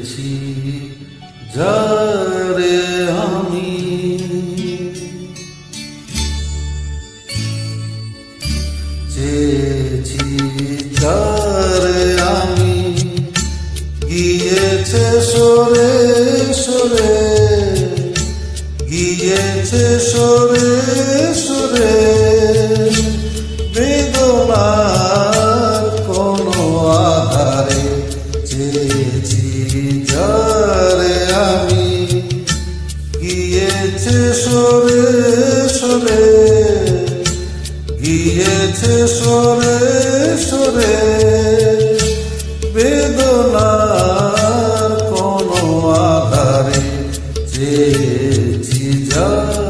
চেয়েছি যারে আমি। চেয়েছি যারে আমি। গিয়েছে সরে সরে গিয়েছে সরে সরে সরে সরে বেদনার কোনো আধারে চেয়েছি যারে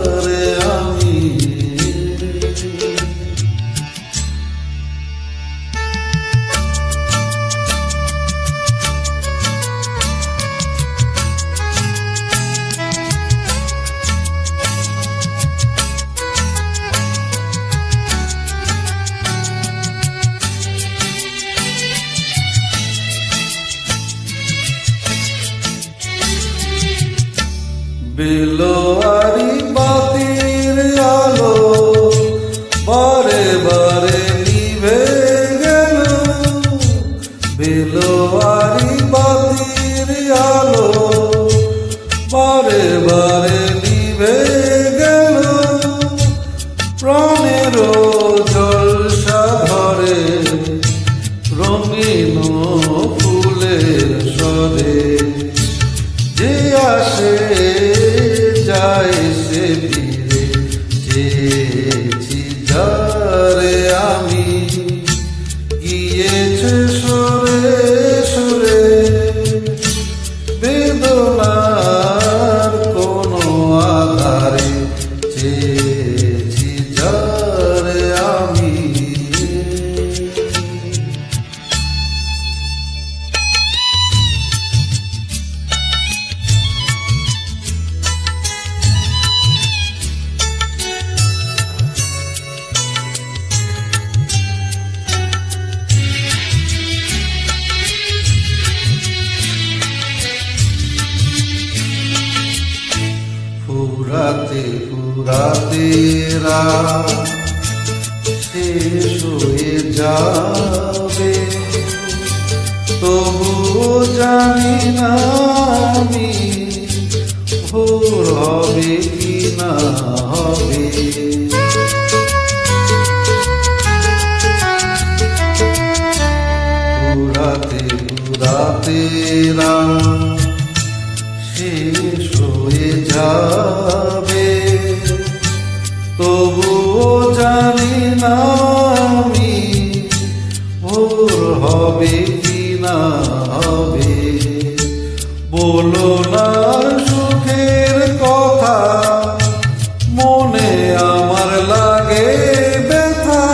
বেলোয়ারি বাতির আলো বারে বারে ফিরে চেয়েছি ফুরাতে ফুরাতে রাত শেষ হয়ে যাবে। তবুও জানি না আমি ভোর হবে কি না হবে। ফুরাতে ফুরাতে রাত না আমি ভোর হবে কি না হবে? বলো না সুখের কথা, মনে আমার লাগে ব্যথা।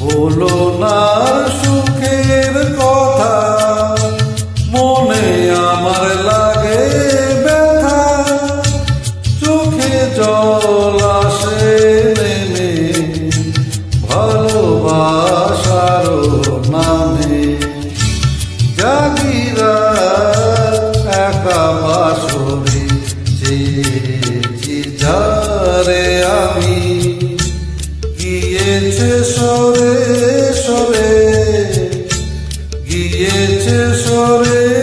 বলো না সুখের কথা, মনে আমার লাগে ব্যথা। চোখে জল গিয়েছে সরে সরে গিয়েছে সরে